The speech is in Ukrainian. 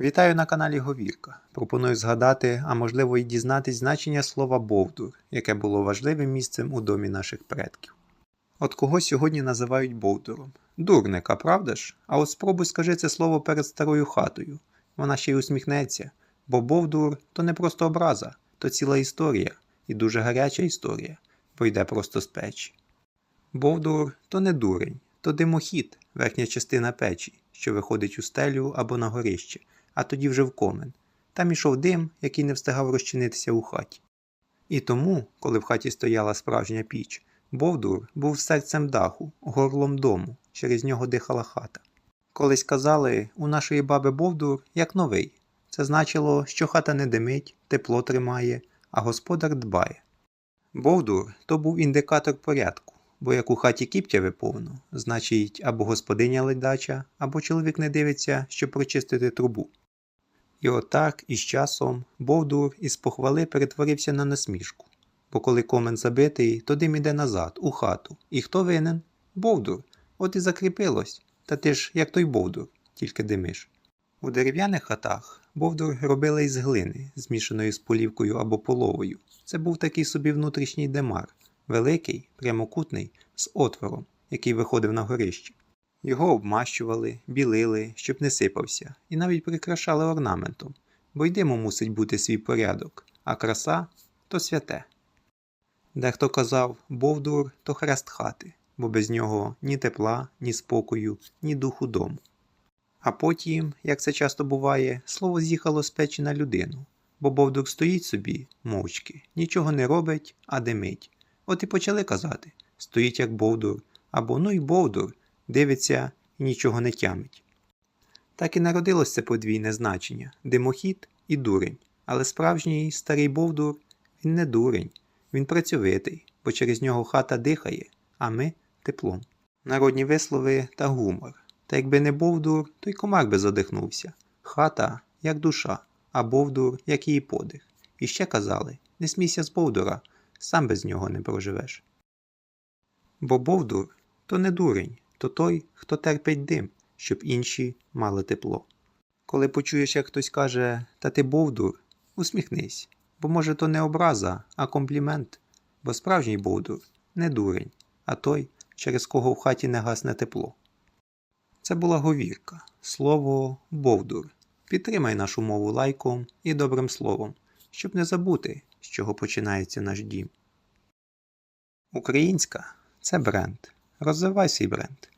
Вітаю на каналі Говірка. Пропоную згадати, а можливо і дізнатись значення слова Бовдур, яке було важливим місцем у домі наших предків. От кого сьогодні називають Бовдуром? Дурника, правда ж? А от спробуй скажи це слово перед старою хатою. Вона ще й усміхнеться, бо Бовдур то не просто образа, то ціла історія, і дуже гаряча історія, бо йде просто з печі. Бовдур то не дурень, то димохід, верхня частина печі, що виходить у стелю або на горище, а тоді вже в комен. Там ішов дим, який не встигав розчинитися у хаті. І тому, коли в хаті стояла справжня піч, Бовдур був серцем даху, горлом дому, через нього дихала хата. Колись казали, у нашої баби Бовдур як новий. Це значило, що хата не димить, тепло тримає, а господар дбає. Бовдур то був індикатор порядку, бо як у хаті кіптяви повно, значить або господиня ледача, або чоловік не дивиться, щоб прочистити трубу. І отак із часом Бовдур із похвали перетворився на насмішку. Бо коли комен забитий, то дим іде назад, у хату. І хто винен? Бовдур. От і закріпилось. Та ти ж, як той Бовдур, тільки димиш. У дерев'яних хатах Бовдур робили із глини, змішаної з полівкою або половою. Це був такий собі внутрішній демар, великий, прямокутний, з отвором, який виходив на горище. Його обмащували, білили, щоб не сипався, і навіть прикрашали орнаментом, бо й диму мусить бути свій порядок, а краса то святе. Дехто казав Бовдур то хрест хати, бо без нього ні тепла, ні спокою, ні духу дому. А потім, як це часто буває, слово з'їхало з печі на людину, бо Бовдур стоїть собі, мовчки, нічого не робить, а димить. От і почали казати стоїть як Бовдур, або ну й Бовдур, дивиться і нічого не тямить. Так і народилось це подвійне значення димохід і дурень. Але справжній старий Бовдур він не дурень, він працьовитий, бо через нього хата дихає, а ми теплом. Народні вислови та гумор. Та якби не Бовдур, то й комар би задихнувся. Хата як душа, а Бовдур як її подих. І ще казали не смійся з Бовдура, сам без нього не проживеш. Бо Бовдур то не дурень, то той, хто терпить дим, щоб інші мали тепло. Коли почуєш, як хтось каже, та ти Бовдур, усміхнись, бо може то не образа, а комплімент, бо справжній Бовдур не дурень, а той, через кого в хаті не гасне тепло. Це була говірка, слово Бовдур. Підтримай нашу мову лайком і добрим словом, щоб не забути, з чого починається наш дім. Українська це бренд. Розвивай свій бренд.